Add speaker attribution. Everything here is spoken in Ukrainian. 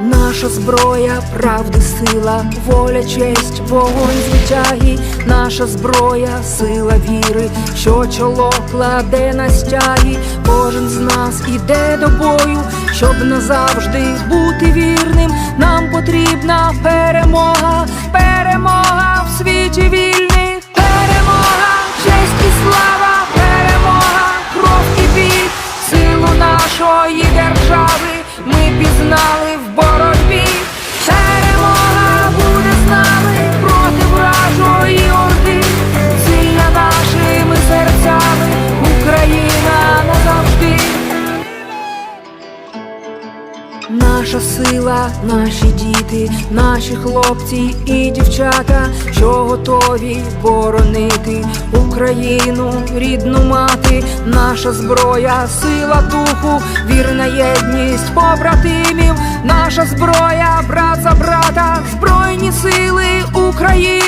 Speaker 1: Наша зброя, правди, сила, воля, честь, вогонь звитяги, наша зброя, сила віри, що чоло кладе на стяги, кожен з нас іде до бою, щоб назавжди бути вірним. Нам потрібна перемога, перемога в світі вільних, перемога, честь і слава, перемога, кров і біль, силу нашої держави Наша сила, наші діти, наші хлопці і дівчата, що готові боронити Україну, рідну мати, наша зброя, сила духу, вірна єдність побратимів, наша зброя, брат за брата, збройні сили України,